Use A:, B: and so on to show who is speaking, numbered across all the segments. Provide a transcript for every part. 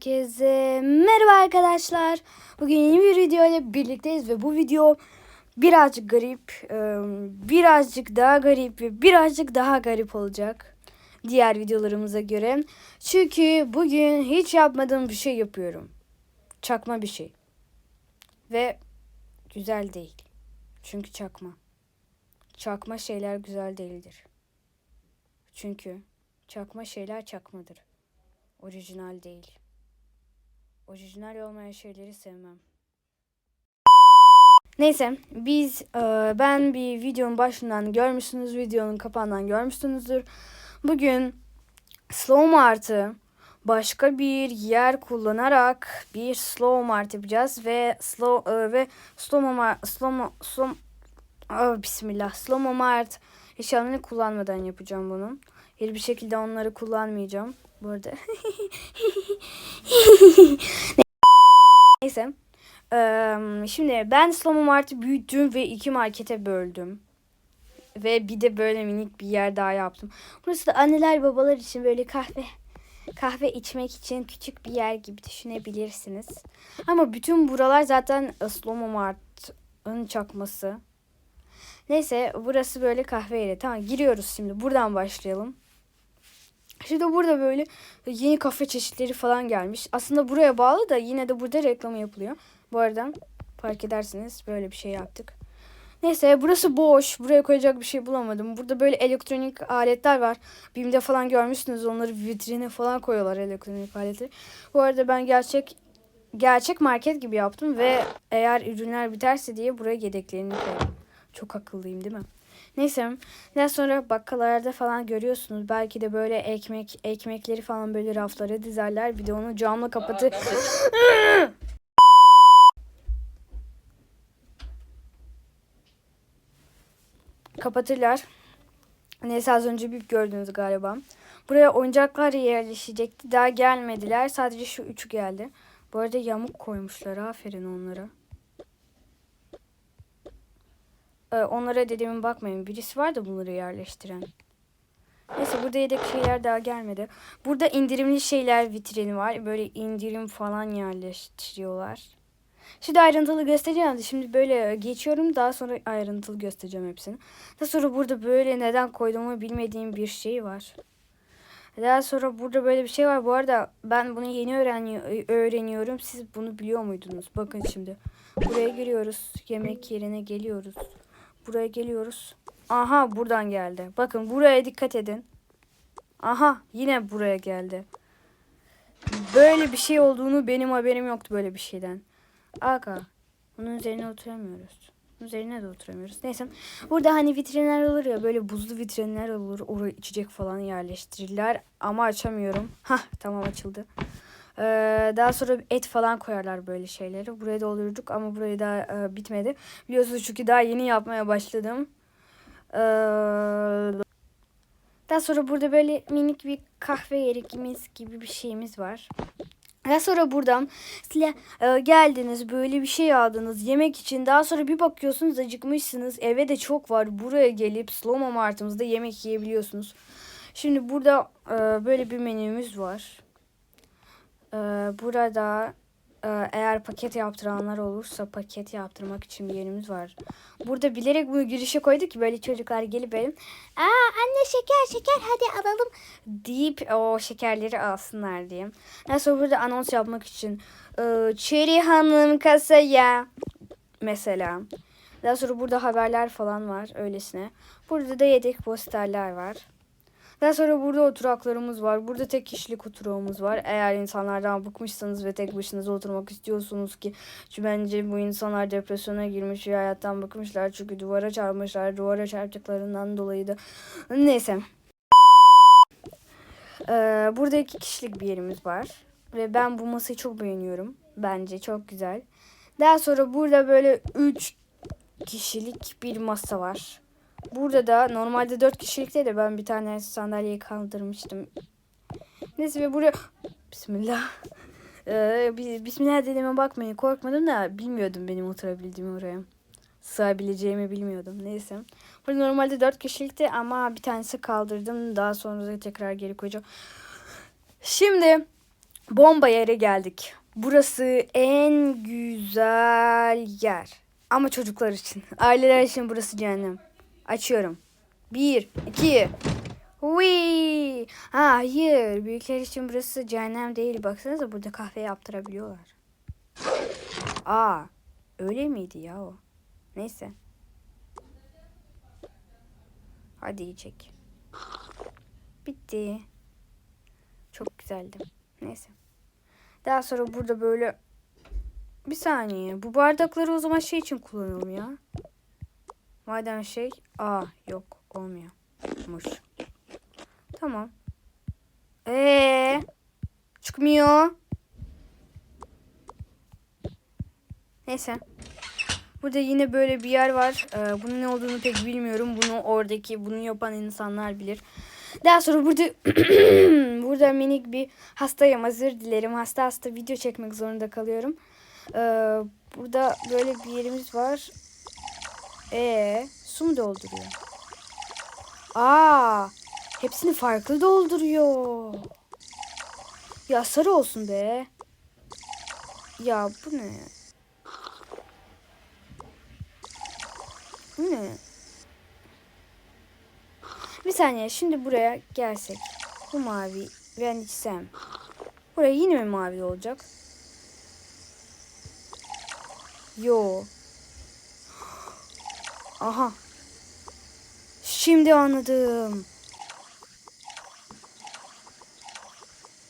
A: Herkese merhaba arkadaşlar. Bugün yeni bir video ile birlikteyiz ve bu video birazcık garip, e, birazcık daha garip ve birazcık daha garip olacak diğer videolarımıza göre. Çünkü bugün hiç yapmadığım bir şey yapıyorum. Çakma bir şey. Ve güzel değil. Çünkü çakma. Çakma şeyler güzel değildir. Çünkü çakma şeyler çakmadır. Orijinal değil. Orijinal olmayan şeyleri sevmem. Neyse biz e, ben bir videonun başından görmüşsünüz videonun kapağından görmüşsünüzdür. Bugün slow mart'ı başka bir yer kullanarak bir slow mart yapacağız ve slow e, ve slow mart slow slow Aa, bismillah slow mart eşyalarını kullanmadan yapacağım bunu. Hiçbir şekilde onları kullanmayacağım. Bu arada. Neyse. Eee, şimdi ben Slomo Mart'ı büyüttüm ve iki markete böldüm. Ve bir de böyle minik bir yer daha yaptım. Burası da anneler babalar için böyle kahve kahve içmek için küçük bir yer gibi düşünebilirsiniz. Ama bütün buralar zaten Slomo Mart'ın çakması. Neyse burası böyle kahve yeri. Tamam giriyoruz şimdi. Buradan başlayalım. Şimdi burada böyle yeni kafe çeşitleri falan gelmiş. Aslında buraya bağlı da yine de burada reklamı yapılıyor. Bu arada fark edersiniz böyle bir şey yaptık. Neyse burası boş. Buraya koyacak bir şey bulamadım. Burada böyle elektronik aletler var. Bim'de falan görmüşsünüz. Onları vitrine falan koyuyorlar elektronik aletleri. Bu arada ben gerçek gerçek market gibi yaptım ve eğer ürünler biterse diye buraya yedeklerini koydum. Çok akıllıyım değil mi? Neyse. Daha sonra bakkallarda falan görüyorsunuz. Belki de böyle ekmek ekmekleri falan böyle raflara dizerler. Bir de onu camla kapatır. kapatırlar. Neyse az önce bir gördünüz galiba. Buraya oyuncaklar yerleşecekti. Daha gelmediler. Sadece şu üçü geldi. Bu arada yamuk koymuşlar. Aferin onlara. Ee, onlara dediğime bakmayın. Birisi var da bunları yerleştiren. Neyse burada yedek şeyler daha gelmedi. Burada indirimli şeyler vitrini var. Böyle indirim falan yerleştiriyorlar. Şimdi ayrıntılı göstereceğim. Şimdi böyle geçiyorum. Daha sonra ayrıntılı göstereceğim hepsini. Daha sonra burada böyle neden koyduğumu bilmediğim bir şey var. Daha sonra burada böyle bir şey var. Bu arada ben bunu yeni öğreniyor, öğreniyorum. Siz bunu biliyor muydunuz? Bakın şimdi. Buraya giriyoruz. Yemek yerine geliyoruz. Buraya geliyoruz. Aha buradan geldi. Bakın buraya dikkat edin. Aha yine buraya geldi. Böyle bir şey olduğunu benim haberim yoktu böyle bir şeyden. Aga bunun üzerine oturamıyoruz. Bunun üzerine de oturamıyoruz. Neyse. Burada hani vitrinler olur ya böyle buzlu vitrinler olur. Oraya içecek falan yerleştirirler. Ama açamıyorum. Hah tamam açıldı. Ee, daha sonra et falan koyarlar böyle şeyleri. Buraya doldurduk ama burayı daha e, bitmedi. Biliyorsunuz çünkü daha yeni yapmaya başladım. Ee, daha sonra burada böyle minik bir kahve yerimiz gibi bir şeyimiz var. Daha sonra buradan e, geldiniz böyle bir şey aldınız yemek için. Daha sonra bir bakıyorsunuz acıkmışsınız. Eve de çok var. Buraya gelip Slomo Mart'ımızda yemek yiyebiliyorsunuz. Şimdi burada e, böyle bir menümüz var. Ee, burada e, eğer paket yaptıranlar olursa paket yaptırmak için bir yerimiz var. Burada bilerek bunu girişe koyduk ki böyle çocuklar gelip benim Aa anne şeker şeker hadi alalım deyip o şekerleri alsınlar diye. Neyse burada anons yapmak için e, Çeri Hanım kasaya mesela. Daha sonra burada haberler falan var öylesine. Burada da yedek posterler var. Daha sonra burada oturaklarımız var. Burada tek kişilik oturağımız var. Eğer insanlardan bıkmışsanız ve tek başınıza oturmak istiyorsunuz ki çünkü bence bu insanlar depresyona girmiş ve hayattan bıkmışlar. Çünkü duvara çarpmışlar. Duvara çarptıklarından dolayı da neyse. Ee, burada iki kişilik bir yerimiz var. Ve ben bu masayı çok beğeniyorum. Bence çok güzel. Daha sonra burada böyle üç kişilik bir masa var. Burada da normalde 4 kişilikte de ben bir tane sandalyeyi kaldırmıştım. Neyse ve buraya Bismillah. Ee, bi- Bismillah dediğime bakmayın korkmadım da bilmiyordum benim oturabildiğimi oraya. Sığabileceğimi bilmiyordum. Neyse. Burada normalde 4 kişilikti ama bir tanesi kaldırdım. Daha sonra da tekrar geri koyacağım. Şimdi bomba yere geldik. Burası en güzel yer. Ama çocuklar için. Aileler için burası cehennem. Açıyorum. Bir, iki. Hui. Ha, hayır. Büyükler için burası cehennem değil. Baksanıza burada kahve yaptırabiliyorlar. Aa, öyle miydi ya o? Neyse. Hadi iyi çek. Bitti. Çok güzeldi. Neyse. Daha sonra burada böyle bir saniye. Bu bardakları o zaman şey için kullanalım ya. Madem şey. Aa yok olmuyormuş. Tamam. Ee çıkmıyor. Neyse. Burada yine böyle bir yer var. Ee, bunun ne olduğunu pek bilmiyorum. Bunu oradaki bunu yapan insanlar bilir. Daha sonra burada burada minik bir hastayım. Özür dilerim. Hasta hasta video çekmek zorunda kalıyorum. Ee, burada böyle bir yerimiz var. E su mu dolduruyor? Aa, hepsini farklı dolduruyor. Ya sarı olsun be. Ya bu ne? Bu ne? Bir saniye şimdi buraya gelsek. Bu mavi ben içsem. Buraya yine mi mavi olacak? Yo. Aha. Şimdi anladım.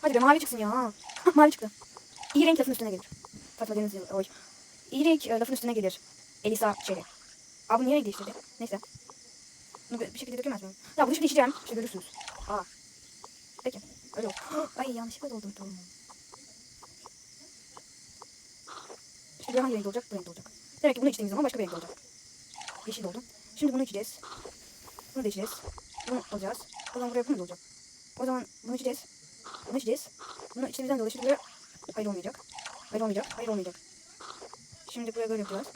A: Hadi be mavi çıksın ya. mavi çıktı. İyi renk lafın üstüne gelir. Fatma Deniz oy. İyi renk e, lafın üstüne gelir. Elisa şeyle. Abi niye renk değiştirdi? Neyse. Bunu bir şekilde dökemez miyim? Ya bunu şimdi içeceğim. İşte görürsünüz. Aa. Peki. Öyle oldu. Ay yanlışlıkla doldurdum. Şimdi bu hangi renk olacak? Bu renk olacak. Demek ki bunu içtiğimiz zaman başka bir renk olacak. Yeşil oldu. Şimdi bunu içeceğiz. Bunu da içeceğiz. Bunu alacağız. O zaman buraya bu mu olacak? O zaman bunu içeceğiz. Bunu içeceğiz. Bunu içtiğimizden dolayı şimdi buraya hayır olmayacak. Hayır olmayacak. Hayır olmayacak. Şimdi buraya böyle yapacağız.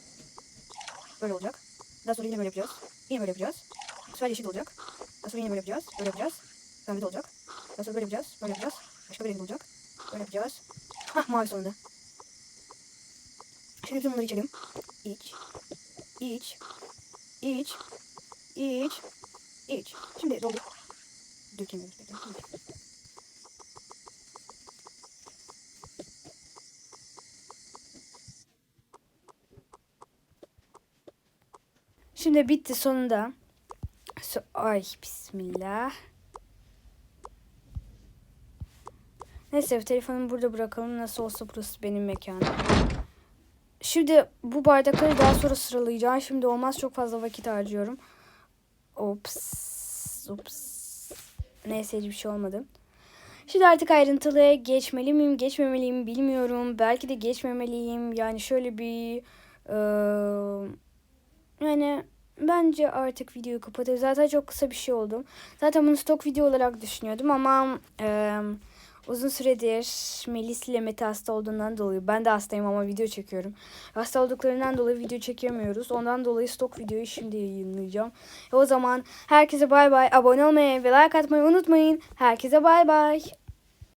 A: Böyle olacak. Daha sonra yine böyle yapacağız. Yine böyle yapacağız. Bu sefer yeşil olacak. Daha sonra yine böyle yapacağız. Böyle yapacağız. Pembe de olacak. Daha sonra böyle yapacağız. Böyle yapacağız. Başka bir renk olacak. Böyle yapacağız. Hah mavi sonunda. Şimdi bütün bunları içelim. İç. İç. İç. İç. İç. Şimdi doldur. Dökeyim. Bekle. Şimdi bitti sonunda. So Ay bismillah. Neyse telefonumu burada bırakalım. Nasıl olsa burası benim mekanım. Şimdi bu bardakları daha sonra sıralayacağım. Şimdi olmaz çok fazla vakit harcıyorum. Ops. Ops. Neyse hiçbir şey olmadı. Şimdi artık ayrıntılıya geçmeli miyim, geçmemeliyim bilmiyorum. Belki de geçmemeliyim. Yani şöyle bir... eee, yani bence artık videoyu kapatayım. Zaten çok kısa bir şey oldu. Zaten bunu stok video olarak düşünüyordum ama eee, uzun süredir Melis ile Mete hasta olduğundan dolayı ben de hastayım ama video çekiyorum. Hasta olduklarından dolayı video çekemiyoruz. Ondan dolayı stok videoyu şimdi yayınlayacağım. E o zaman herkese bay bay. Abone olmayı ve like atmayı unutmayın. Herkese bay bay.